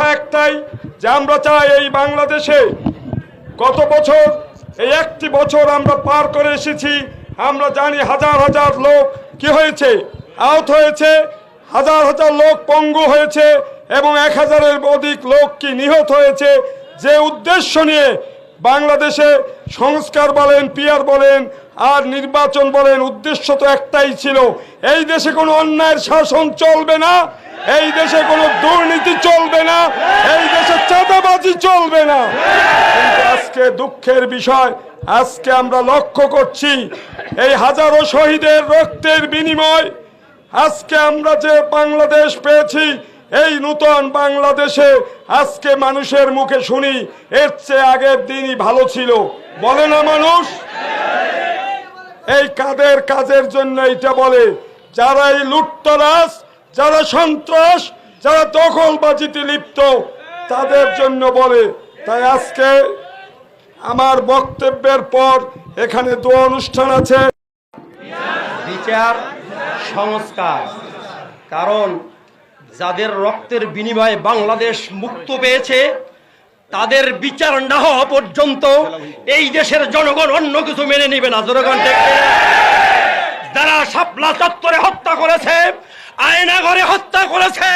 কথা একটাই যে আমরা চাই এই বাংলাদেশে গত বছর, এই একটি বছর আমরা পার করে এসেছি। আমরা জানি হাজার হাজার লোক কি হয়েছে? আহত হয়েছে, হাজার হাজার লোক পঙ্গু হয়েছে এবং এক হাজারের অধিক লোক কি নিহত হয়েছে। যে উদ্দেশ্য নিয়ে বাংলাদেশে সংস্কার বলেন পিয়ার বলেন আর নির্বাচন বলেন উদ্দেশ্য তো একটাই ছিল। এই দেশে কোনো অন্যায়ের শাসন চলবে না, এই দেশে কোনো দুর্নীতি চলবে না, এই দেশে চাঁদাবাজি চলবে না। আজকে দুঃখের বিষয়, আজকে আমরা লক্ষ্য করছি এই হাজারো শহীদের রক্তের বিনিময়। আজকে আমরা যে বাংলাদেশ পেয়েছি, এই নূতন বাংলাদেশে আজকে মানুষের মুখে শুনি, এর চেয়ে আগের দিনই ভালো ছিল। বলে না মানুষ? এই কাদের কাজের জন্য এটা বলে? যারা এই লুটতরাজ, যারা সন্ত্রাস, যারা দখলবাজিতে লিপ্ত, তাদের জন্য বলে। তাই আজকে আমার বক্তব্যের পর এখানে দু অনুষ্ঠান আছে। বিচার, সংস্কার। কারণ যাদের রক্তের বিনিময়ে বাংলাদেশ মুক্ত পেয়েছে তাদের বিচার না হওয়া পর্যন্ত এই দেশের জনগণ অন্য কিছু মেনে নিবে না। জনগণ যারা শাপলা চত্বরে হত্যা করেছে আয়নাঘরে হত্যা করেছে,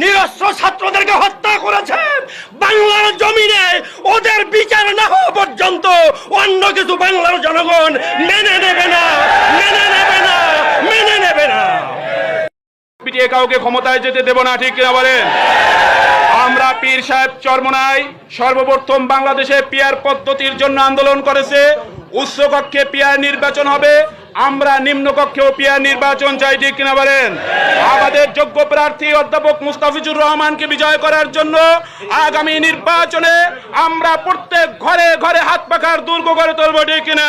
নিরস্ত্র ছাত্রদেরকে হত্যা করেছে, বাংলার জমিনে ওদের বিচার না হওয়া পর্যন্ত অন্য কিছু বাংলার জনগণ মেনে নেবে না মেনে নেবে না মেনে নেবে না পিটিয়ে কাউকে ক্ষমতায় যেতে দেব না, ঠিক কিনা বলেন? আমরা পীর সাহেব চরমনাই সর্বপ্রথম বাংলাদেশে পিয়ার পদ্ধতির জন্য আন্দোলন করেছে। উচ্চ কক্ষে পিয়ার নির্বাচন হবে। আমরা নিম্ন কক্ষেও পিয়ার নির্বাচন চাই, ঠিক কিনা বলেন? আমাদের যোগ্য প্রার্থী অধ্যাপক মুস্তাফিজুর রহমানকে বিজয় করার জন্য আগামী নির্বাচনে আমরা প্রত্যেক ঘরে ঘরে হাত পাখার দুর্গ করে তুলবো, ঠিক কিনা?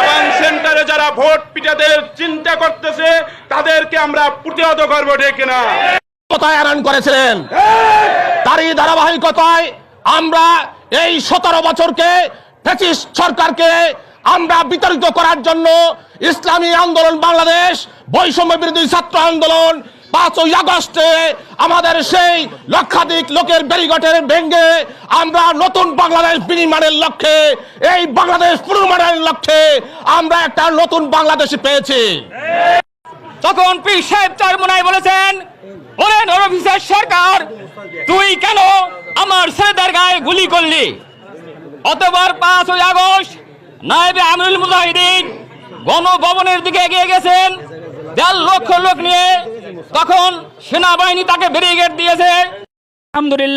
এবং সেন্টারে যারা ভোট পিটাতে চিন্তা করতেছে তাদেরকে আমরা প্রতিহত করব, ঠিক কিনা? কোথায় এলান করেছিলেন? তারই ধারাবাহিকতায় আমরা এই সতেরো বছরকে ফ্যাসিস্ট সরকারকে আমরা বিতাড়িত করার জন্য ইসলামী আন্দোলন, বাংলাদেশ বৈষম্য বিরোধী ছাত্র আন্দোলন পাঁচই আগস্টে আমাদের সেই লক্ষাধিক লোকের ব্যারিগেটের ভেঙ্গে আমরা নতুন বাংলাদেশ বিনির্মাণের লক্ষ্যে, এই বাংলাদেশ পুনর্মাণের লক্ষ্যে আমরা একটা নতুন বাংলাদেশ পেয়েছি। তখন পীর সাহেব চরমনায় বলেছেন, বলেন অফিসার সরকার, তুই কেন আমার ছেলেদের গায়ে গুলি করলি? অতবার পাঁচই আগস্ট নায়েবে আমিরুল মুজাহিদিন গণভবনের দিকে এগিয়ে গেছেন। দেড় লক্ষ লোক নিয়ে তখন সেনাবাহিনী তাকে ব্যারিকেড দিয়েছে। আলহামদুলিল্লাহ